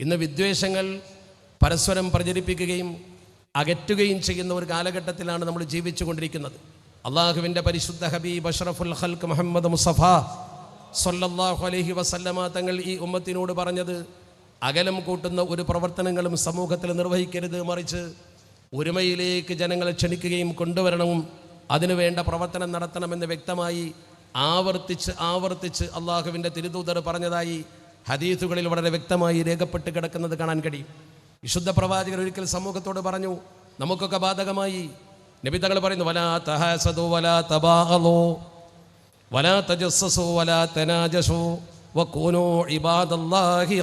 ഇന്ന് വിദ്വേഷങ്ങൾ പരസ്പരം പ്രചരിപ്പിക്കുകയും അകറ്റുകയും ചെയ്യുന്ന ഒരു കാലഘട്ടത്തിലാണ് നമ്മൾ ജീവിച്ചു കൊണ്ടിരിക്കുന്നത് അള്ളാഹുവിന്റെ പരിശുദ്ധ ഹബീബ് അഷ്റഫുൽ ഹൽക്ക് മുഹമ്മദ് മുസഫ സൊല്ലാഹു അലഹി വസല്ലമ തങ്ങൾ ഈ ഉമ്മത്തിനോട് പറഞ്ഞത് അകലം കൂട്ടുന്ന ഒരു പ്രവർത്തനങ്ങളും സമൂഹത്തിൽ നിർവഹിക്കരുത് മറിച്ച് ഒരുമയിലേക്ക് ജനങ്ങളെ ക്ഷണിക്കുകയും കൊണ്ടുവരണവും അതിനുവേണ്ട പ്രവർത്തനം നടത്തണമെന്ന് വ്യക്തമായി ആവർത്തിച്ച് ആവർത്തിച്ച് അള്ളാഹുവിന്റെ തിരുതൂതർ പറഞ്ഞതായി ഹദീസുകളിൽ വളരെ വ്യക്തമായി രേഖപ്പെട്ട് കിടക്കുന്നത് കാണാൻ കഴിയും. വിശുദ്ധ പ്രവാചകർ ഒരിക്കൽ സമൂഹത്തോട് പറഞ്ഞു നമുക്കൊക്കെ ബാധകമായി. നബി തങ്ങൾ പറയുന്നു വലാ തഹാസദോ വലാ തബാഹലോ വലാ തജസ്സസു വലാ തനാജസോ വക്കൂനോ ഇബാദല്ലാഹി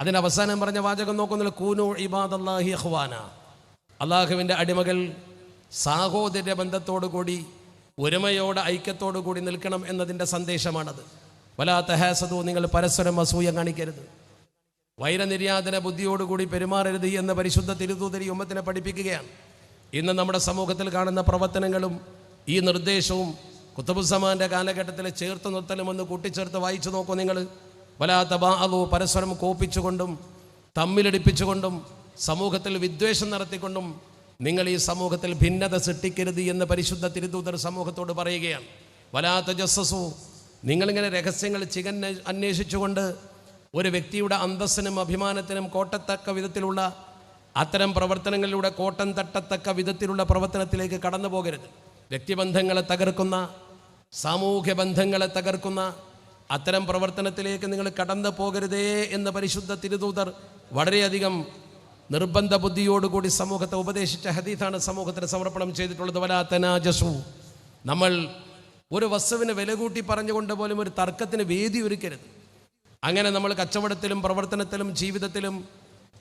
അതിന് അവസാനം പറഞ്ഞ വാചകം നോക്കുന്നില്ല കൂനോ ഇബാദല്ലാഹി ഇഖ്വാന. അള്ളാഹുവിന്റെ അടിമകൾ സാഹോദര്യ ബന്ധത്തോടു കൂടി ഒരുമയോടെ ഐക്യത്തോടു കൂടി നിൽക്കണം എന്നതിന്റെ സന്ദേശമാണത്. വലാ തഹാസദു നിങ്ങൾ പരസ്പരം അസൂയ കാണിക്കരുത്. വൈരനിര്യാതന ബുദ്ധിയോടുകൂടി പെരുമാറരുത് എന്ന പരിശുദ്ധ തിരുതൂതരി ഉമ്മത്തിനെ പഠിപ്പിക്കുകയാണ്. ഇന്ന് നമ്മുടെ സമൂഹത്തിൽ കാണുന്ന പ്രവർത്തനങ്ങളും ഈ നിർദ്ദേശവും കുത്തബുസമാന്റെ കാലഘട്ടത്തിലെ ചേർത്ത് നിർത്തലും ഒന്ന് കൂട്ടിച്ചേർത്ത് വായിച്ചു നോക്കൂ നിങ്ങൾ. വലാത്ത ബാഹു പരസ്പരം കോപ്പിച്ചുകൊണ്ടും തമ്മിലടിപ്പിച്ചുകൊണ്ടും സമൂഹത്തിൽ വിദ്വേഷം നടത്തിക്കൊണ്ടും നിങ്ങൾ ഈ സമൂഹത്തിൽ ഭിന്നത സൃഷ്ടിക്കരുത് എന്ന് പരിശുദ്ധ തിരുദൂതർ സമൂഹത്തോട് പറയുകയാണ്. വലാത്ത ജസ്സസു നിങ്ങളിങ്ങനെ രഹസ്യങ്ങൾ ചികൻ അന്വേഷിച്ചുകൊണ്ട് ഒരു വ്യക്തിയുടെ അന്തസ്സിനും അഭിമാനത്തിനും കോട്ടത്തക്ക വിധത്തിലുള്ള അത്തരം പ്രവർത്തനങ്ങളിലൂടെ കോട്ടം തട്ടത്തക്ക വിധത്തിലുള്ള പ്രവർത്തനത്തിലേക്ക് കടന്നു പോകരുത്. വ്യക്തിബന്ധങ്ങളെ തകർക്കുന്ന സാമൂഹ്യ ബന്ധങ്ങളെ തകർക്കുന്ന അത്തരം പ്രവർത്തനത്തിലേക്ക് നിങ്ങൾ കടന്നു പോകരുതേ എന്ന് പരിശുദ്ധ തിരുദൂതർ വളരെയധികം നിർബന്ധ ബുദ്ധിയോടുകൂടി സമൂഹത്തെ ഉപദേശിച്ച ഹദീഫാണ് സമൂഹത്തിന് സമർപ്പണം ചെയ്തിട്ടുള്ളത്. വലാത്തനാജസു നമ്മൾ ഒരു വസ്തുവിന് വില കൂട്ടി പറഞ്ഞുകൊണ്ട് പോലും ഒരു തർക്കത്തിന് വേദി ഒരുക്കരുത്. അങ്ങനെ നമ്മൾ കച്ചവടത്തിലും പ്രവർത്തനത്തിലും ജീവിതത്തിലും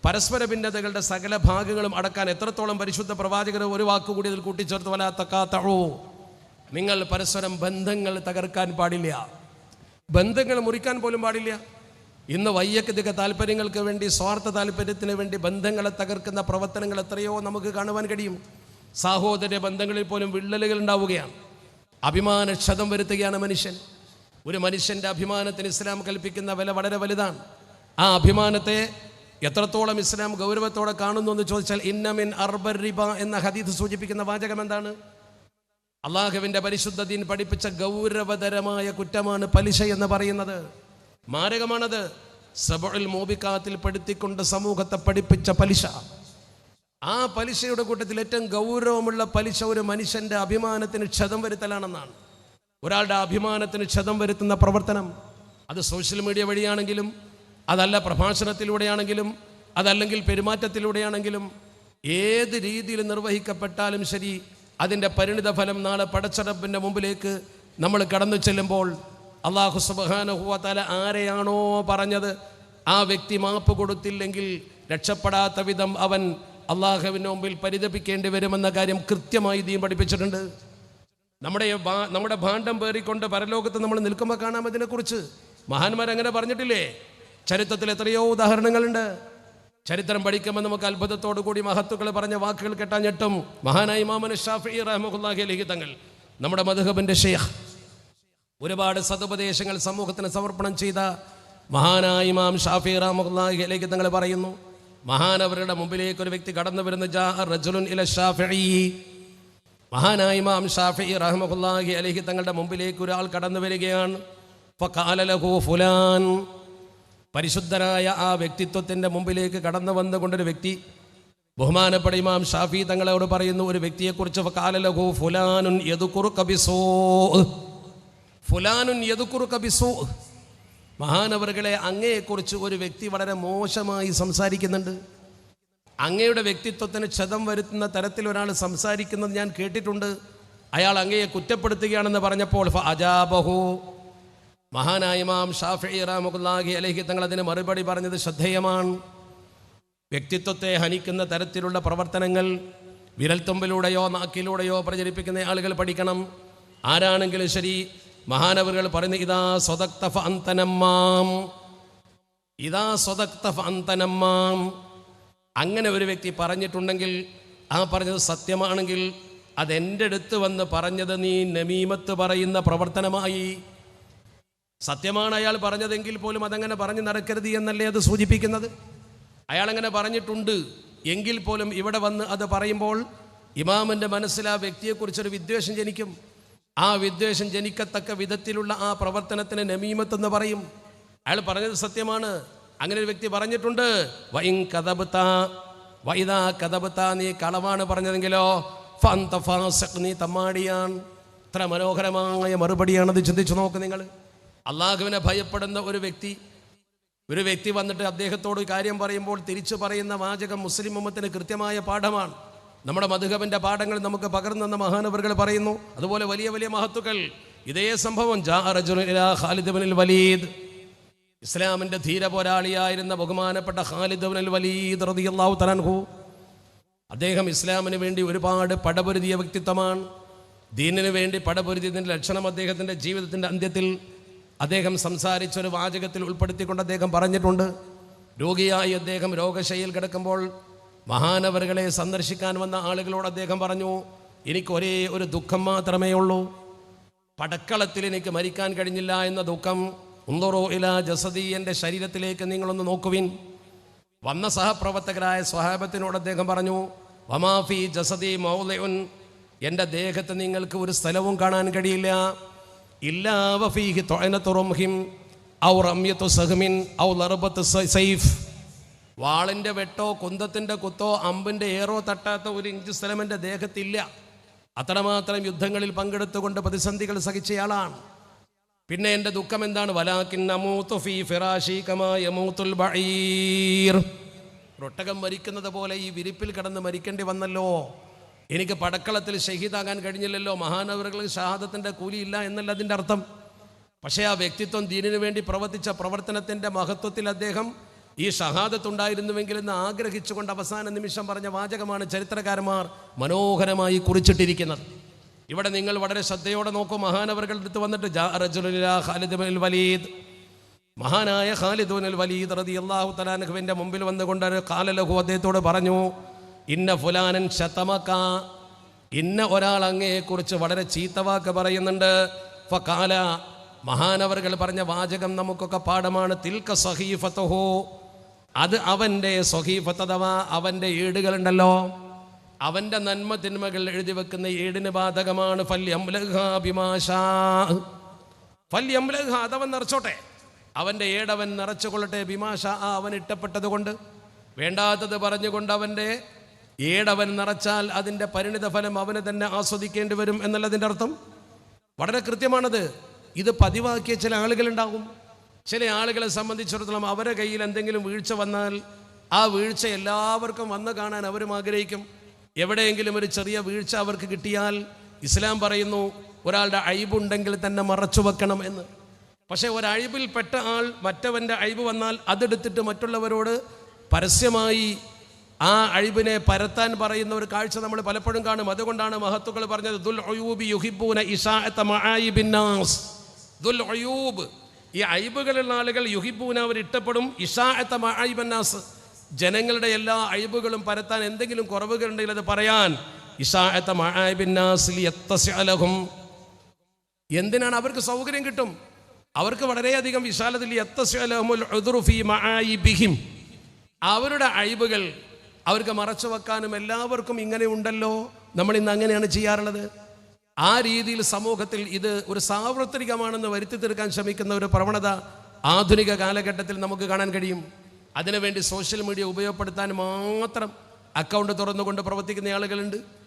പരസ്പര ഭിന്നതകളുടെ സകല ഭാഗങ്ങളും അടക്കാൻ എത്രത്തോളം പരിശുദ്ധ പ്രവാചകർ ഒരു വാക്കുകൂടി ഇതിൽ കൂട്ടിച്ചേർത്ത് വല തക്കാത്തഴോ നിങ്ങൾ പരസ്പരം ബന്ധങ്ങൾ തകർക്കാൻ പാടില്ല. ബന്ധങ്ങൾ മുറിക്കാൻ പോലും പാടില്ല. ഇന്ന് വൈയക്തിക താല്പര്യങ്ങൾക്ക് വേണ്ടി സ്വാർത്ഥ താല്പര്യത്തിന് വേണ്ടി ബന്ധങ്ങളെ തകർക്കുന്ന പ്രവർത്തനങ്ങൾ എത്രയോ നമുക്ക് കാണുവാൻ കഴിയും. സാഹോദര ബന്ധങ്ങളിൽ പോലും വിള്ളലുകൾ ഉണ്ടാവുകയാണ്. അഭിമാന ക്ഷതം വരുത്തുകയാണ് മനുഷ്യൻ. ഒരു മനുഷ്യന്റെ അഭിമാനത്തിന് ഇസ്ലാം കൽപ്പിക്കുന്ന വില വളരെ വലുതാണ്. ആ അഭിമാനത്തെ എത്രത്തോളം ഇസ്ലാം ഗൗരവത്തോടെ കാണുന്നു എന്ന് ചോദിച്ചാൽ ഇന്നമിൻ അർബർ റിബ എന്ന ഹദീദ് സൂചിപ്പിക്കുന്ന വാചകം എന്താണ്? അള്ളാഹുവിന്റെ പരിശുദ്ധ ദീൻ പഠിപ്പിച്ച ഗൗരവതരമായ കുറ്റമാണ് പലിശ എന്ന് പറയുന്നത്. മാരകമാണത്. സബുൽ മോബിക്കാത്തിൽ പെടുത്തിക്കൊണ്ട് സമൂഹത്തെ പഠിപ്പിച്ച പലിശ. ആ പലിശയുടെ കൂട്ടത്തിൽ ഏറ്റവും ഗൗരവമുള്ള പലിശ ഒരു മനുഷ്യന്റെ അഭിമാനത്തിന് ക്ഷതം വരുത്തലാണെന്നാണ്. ഒരാളുടെ അഭിമാനത്തിന് ക്ഷതം വരുത്തുന്ന പ്രവർത്തനം. അത് സോഷ്യൽ മീഡിയ വഴിയാണെങ്കിലും അതല്ല പ്രഭാഷണത്തിലൂടെയാണെങ്കിലും അതല്ലെങ്കിൽ പെരുമാറ്റത്തിലൂടെയാണെങ്കിലും ഏത് രീതിയിൽ നിർവഹിക്കപ്പെട്ടാലും ശരി അതിന്റെ പരിണിത ഫലം നാളെ പടച്ചടപ്പിന്റെ മുമ്പിലേക്ക് നമ്മൾ കടന്നു ചെല്ലുമ്പോൾ അള്ളാഹു സുബാനഹുവല ആരെയാണോ പറഞ്ഞത്? ആ വ്യക്തി മാപ്പ് കൊടുത്തില്ലെങ്കിൽ രക്ഷപ്പെടാത്ത വിധം അവൻ അള്ളാഹുവിന്റെ മുമ്പിൽ പരിതപിക്കേണ്ടി വരുമെന്ന കാര്യം കൃത്യമായി ദീൻ പഠിപ്പിച്ചിട്ടുണ്ട്. നമ്മുടെ നമ്മുടെ ഭാണ്ഡം പേറിക്കൊണ്ട് പരലോകത്ത് നമ്മൾ നിൽക്കുമ്പോൾ കാണാം ഇതിനെക്കുറിച്ച് മഹാന്മാർ അങ്ങനെ പറഞ്ഞിട്ടില്ലേ? ചരിത്രത്തിൽ എത്രയോ ഉദാഹരണങ്ങളുണ്ട്. ചരിത്രം പഠിക്കുമ്പോൾ നമുക്ക് അത്ഭുതത്തോടു കൂടി മഹത്തുക്കൾ പറഞ്ഞ വാക്കുകൾ കേട്ടാഞ്ഞിട്ടും ഞെട്ടും. മഹാനായി മാമൻ ഷാഫി റഹ്മുല്ലാഹി ലിഖിതങ്ങൾ നമ്മുടെ മധുഹബിന്റെ ഷെയ്ഖ് ഒരുപാട് സതുപദേശങ്ങൾ സമൂഹത്തിന് സമർപ്പണം ചെയ്ത മഹാനായ ഇമാം ഷാഫി റഹ്മുല്ലാഹി തങ്ങൾ പറയുന്നു മഹാനവരുടെ മുമ്പിലേക്ക് ഒരു വ്യക്തി കടന്നു വരുന്ന ജാ റജുലുൻ ഇല ഷാഫിഈ. മഹാനായ ഇമാം ഷാഫി റഹ്മുല്ലാഹി അലഹി തങ്ങളുടെ മുമ്പിലേക്ക് ഒരാൾ കടന്നു വരികയാണ്. ഫുലാൻ. പരിശുദ്ധനായ ആ വ്യക്തിത്വത്തിന്റെ മുമ്പിലേക്ക് കടന്നു വന്നുകൊണ്ടൊരു വ്യക്തി ബഹുമാനപ്പെട്ട ഇമാം ഷാഫി തങ്ങളോട് പറയുന്നു ഒരു വ്യക്തിയെക്കുറിച്ച് ഫുലാനുൻ യദുക്കുറു കബിസോ ഫുലാനുൻ യതുക്കുറു കബിസു മഹാനവറുകളെ അങ്ങയെക്കുറിച്ച് ഒരു വ്യക്തി വളരെ മോശമായി സംസാരിക്കുന്നുണ്ട്. അങ്ങയുടെ വ്യക്തിത്വത്തിന് ക്ഷതം വരുത്തുന്ന തരത്തിൽ ഒരാൾ സംസാരിക്കുന്നത് ഞാൻ കേട്ടിട്ടുണ്ട്. അയാൾ അങ്ങയെ കുറ്റപ്പെടുത്തുകയാണെന്ന് പറഞ്ഞപ്പോൾ അജാബഹു. മഹാനായ ഇമാം ഷാഫി റാമുല്ലാഹി അലഹി തങ്ങൾ അതിന് മറുപടി പറഞ്ഞത് ശ്രദ്ധേയമാണ്. വ്യക്തിത്വത്തെ ഹനിക്കുന്ന തരത്തിലുള്ള പ്രവർത്തനങ്ങൾ വിരൽത്തുമ്പിലൂടെയോ നാക്കിലൂടെയോ പ്രചരിപ്പിക്കുന്ന ആളുകൾ പഠിക്കണം. ആരാണെങ്കിലും ശരി മഹാനവറുകൾ പറയുന്ന ഇതാ സ്വതക്തഫ അന്തനമ്മാം. ഇതാ സ്വതക്തഫ അന്തനമ്മാം. അങ്ങനെ ഒരു വ്യക്തി പറഞ്ഞിട്ടുണ്ടെങ്കിൽ ആ പറഞ്ഞത് സത്യമാണെങ്കിൽ അതെന്റെ അടുത്ത് വന്ന് പറഞ്ഞത് നീ നമീമത്ത് പറയുന്ന പ്രവർത്തനമായി. സത്യമാണ് അയാൾ പറഞ്ഞതെങ്കിൽ പോലും അതങ്ങനെ പറഞ്ഞു നടക്കരുത് എന്നല്ലേ അത് സൂചിപ്പിക്കുന്നത്? അയാളങ്ങനെ പറഞ്ഞിട്ടുണ്ട് എങ്കിൽ പോലും ഇവിടെ വന്ന് അത് പറയുമ്പോൾ ഇമാമിന്റെ മനസ്സിൽ ആ വ്യക്തിയെക്കുറിച്ചൊരു വിദ്വേഷം ജനിക്കും. ആ വിദ്വേഷം ജനിക്കത്തക്ക വിധത്തിലുള്ള ആ പ്രവർത്തനത്തിന് നമീമത്ത് എന്ന് പറയും. അയാൾ പറഞ്ഞത് സത്യമാണ്. അങ്ങനെ ഒരു വ്യക്തി പറഞ്ഞിട്ടുണ്ട്. വൈം കഥബത്ത വൈദാ കഥബത്ത നീ കളവാണ് പറഞ്ഞതെങ്കിലോ നീ തമ്മാടിയാൻ. ഇത്ര മനോഹരമായ മറുപടിയാണത് ചിന്തിച്ചു നോക്ക് നിങ്ങൾ. അള്ളാഹുവിനെ ഭയപ്പെടുന്ന ഒരു വ്യക്തി ഒരു വ്യക്തി വന്നിട്ട് അദ്ദേഹത്തോട് കാര്യം പറയുമ്പോൾ തിരിച്ചു പറയുന്ന വാചകം മുസ്ലിം ഉമ്മത്തിന് കൃത്യമായ പാഠമാണ്. നമ്മുടെ മധുഹബിന്റെ പാഠങ്ങൾ നമുക്ക് പകർന്നെന്ന മഹാനവറുകൾ പറയുന്നു. അതുപോലെ വലിയ വലിയ മഹത്തുക്കൾ. ഇതേ സംഭവം ഖാലിദ് വലീദ്. ഇസ്ലാമിന്റെ ധീര പോരാളിയായിരുന്ന ബഹുമാനപ്പെട്ട ഖാലിദ് വലീദ് റളിയല്ലാഹു തആലാഹു അദ്ദേഹം ഇസ്ലാമിന് വേണ്ടി ഒരുപാട് പടപൊരുതിയ വ്യക്തിത്വമാണ്. ദീനിനു വേണ്ടി പടപൊരുതിയതിന്റെ ലക്ഷണം അദ്ദേഹത്തിന്റെ ജീവിതത്തിന്റെ അന്ത്യത്തിൽ അദ്ദേഹം സംസാരിച്ച ഒരു വാചകത്തിൽ ഉൾപ്പെടുത്തിക്കൊണ്ട് അദ്ദേഹം പറഞ്ഞിട്ടുണ്ട്. രോഗിയായി അദ്ദേഹം രോഗശൈലിയിൽ കിടക്കുമ്പോൾ മഹാനവറുകളെ സന്ദർശിക്കാൻ വന്ന ആളുകളോട് അദ്ദേഹം പറഞ്ഞു എനിക്ക് ഒരേ ഒരു ദുഃഖം മാത്രമേ ഉള്ളൂ. പടക്കളത്തിൽ എനിക്ക് മരിക്കാൻ കഴിഞ്ഞില്ല എന്ന ദുഃഖം ഉന്തറോ ഇല ജസദി എന്റെ ശരീരത്തിലേക്ക് നിങ്ങളൊന്ന് നോക്കുവിൻ. വന്ന സഹപ്രവർത്തകരായ സ്വഹാബത്തിനോട് അദ്ദേഹം പറഞ്ഞു വമാഫി ജസദി മൗലയുൻ എന്റെ ദേഹത്ത് നിങ്ങൾക്ക് ഒരു സ്ഥലവും കാണാൻ കഴിയില്ല. ഇല്ലാ വഫീഹി തൊഴനത്തു റംഹിം. ഔ റമ്യത്തു സഹ്മിൻ. ഔ ലർബത്ത് സൈഫ്. വാളിന്റെ വെട്ടോ കുന്തത്തിന്റെ കുത്തോ അമ്പിന്റെ ഏറോ തട്ടാത്ത ഒരു ഇഞ്ച് സ്ഥലം എന്റെ ദേഹത്തില്ല. അത്രമാത്രം യുദ്ധങ്ങളിൽ പങ്കെടുത്തുകൊണ്ട് പ്രതിസന്ധികൾ സഹിച്ചയാളാണ്. പിന്നെ എന്റെ ദുഃഖം എന്താണ്? ഒട്ടകം മരിക്കുന്നത് പോലെ ഈ വിരിപ്പിൽ കിടന്ന് മരിക്കേണ്ടി വന്നല്ലോ. എനിക്ക് പടക്കളത്തിൽ ഷഹീദാകാൻ കഴിഞ്ഞില്ലല്ലോ. മഹാനവറുകൾ ഷഹാദത്തിന്റെ കൂലിയില്ല എന്നല്ല അതിന്റെ അർത്ഥം. പക്ഷേ ആ വ്യക്തിത്വം ദീനിനു വേണ്ടി പ്രവർത്തിച്ച പ്രവർത്തനത്തിന്റെ മഹത്വത്തിൽ അദ്ദേഹം ഈ ഷഹാദത്തുണ്ടായിരുന്നുവെങ്കിൽ എന്ന് ആഗ്രഹിച്ചുകൊണ്ട് അവസാന നിമിഷം പറഞ്ഞ വാചകമാണ് ചരിത്രകാരന്മാർ മനോഹരമായി കുറിച്ചിട്ടിരിക്കുന്നത്. ഇവിടെ നിങ്ങൾ വളരെ ശ്രദ്ധയോടെ നോക്കൂ. മഹാനവറുകളുടെ അടുത്ത് വന്നിട്ട് ഖാലിദ് വലീദ്. മഹാനായ ഖാലിദുൽ വലീദ് റതി അള്ളാഹു തലാനഹുവിന്റെ മുമ്പിൽ വന്നുകൊണ്ട് കാലലഹു അദ്ദേഹത്തോട് പറഞ്ഞു ഇന്ന ഫുലാനൻ ശതമക്ക ഇന്ന ഒരാൾ അങ്ങയെക്കുറിച്ച് വളരെ ചീത്തവാക്ക് പറയുന്നുണ്ട്. ഫകാല മഹാനവറുകൾ പറഞ്ഞ വാചകം നമുക്കൊക്കെ പാഠമാണ്. തിൽക്ക സഹീഫത്തഹോ. അത് അവന്റെ സ്വഹീഫത്ത് അഥവാ അവന്റെ ഏടുകളുണ്ടല്ലോ അവന്റെ നന്മ തിന്മകൾ എഴുതി വെക്കുന്ന ഏടിന് ബാധകമാണ് അതവൻ നിറച്ചോട്ടെ. അവന്റെ ഏടവൻ നിറച്ചുകൊള്ളട്ടെ ഭീമാഷ ആ അവൻ ഇട്ടപ്പെട്ടത് കൊണ്ട് വേണ്ടാത്തത് പറഞ്ഞുകൊണ്ട് അവന്റെ ഏടവൻ നിറച്ചാൽ അതിന്റെ പരിണിത ഫലം അവന് തന്നെ ആസ്വദിക്കേണ്ടി വരും എന്നുള്ളതിന്റെ അർത്ഥം. വളരെ കൃത്യമാണത്. ഇത് പതിവാക്കിയ ചില ആളുകളുണ്ടാകും. ചില ആളുകളെ സംബന്ധിച്ചിടത്തോളം അവരുടെ കയ്യിൽ എന്തെങ്കിലും വീഴ്ച വന്നാൽ ആ വീഴ്ച എല്ലാവർക്കും വന്ന് കാണാൻ അവരും ആഗ്രഹിക്കും. എവിടെയെങ്കിലും ഒരു ചെറിയ വീഴ്ച അവർക്ക് കിട്ടിയാൽ ഇസ്ലാം പറയുന്നു ഒരാളുടെ അഴിബുണ്ടെങ്കിൽ തന്നെ മറച്ചു വെക്കണം എന്ന്. പക്ഷേ പെട്ട ആൾ മറ്റവന്റെ അഴിവ് വന്നാൽ അതെടുത്തിട്ട് മറ്റുള്ളവരോട് പരസ്യമായി ആ അഴിവിനെ പരത്താൻ പറയുന്ന ഒരു കാഴ്ച നമ്മൾ പലപ്പോഴും കാണും. അതുകൊണ്ടാണ് മഹത്തുക്കൾ പറഞ്ഞത് ദുൽ ഒയൂബി യുഹിബൂന ഇഷാ ദുൽ ഒയൂബ് ഈ അയബുകളുള്ള ആളുകൾ യുഹിബൂന അവർ ഇഷ്ടപ്പെടും ഇഷാഅത്ത മഴബന്നാസ് ജനങ്ങളുടെ എല്ലാ അയബുകളും പരത്താൻ എന്തെങ്കിലും കുറവുകളുണ്ടെങ്കിൽ അത് പറയാൻ ഇഷാഅത്ത മഴബിന്നാസിൽ ലിയത്തസിഅലഹും എന്തിനാണ് അവർക്ക് സൗകര്യം കിട്ടും? അവർക്ക് വളരെയധികം വിശാലത്തിൽ മആയിബിഹിം അവരുടെ അയബുകൾ അവർക്ക് മറച്ചു വെക്കാനും എല്ലാവർക്കും ഇങ്ങനെ ഉണ്ടല്ലോ. നമ്മൾ ഇന്ന് അങ്ങനെയാണ് ചെയ്യാറുള്ളത്. ആ രീതിയിൽ സമൂഹത്തിൽ ഇത് ഒരു സാർവത്രികമാണെന്ന് വരുത്തി തീർക്കാൻ ശ്രമിക്കുന്ന ഒരു പ്രവണത ആധുനിക കാലഘട്ടത്തിൽ നമുക്ക് കാണാൻ കഴിയും. അതിനുവേണ്ടി സോഷ്യൽ മീഡിയ ഉപയോഗപ്പെടുത്താൻ മാത്രം അക്കൗണ്ട് തുറന്നുകൊണ്ട് പ്രവർത്തിക്കുന്ന ആളുകളുണ്ട്.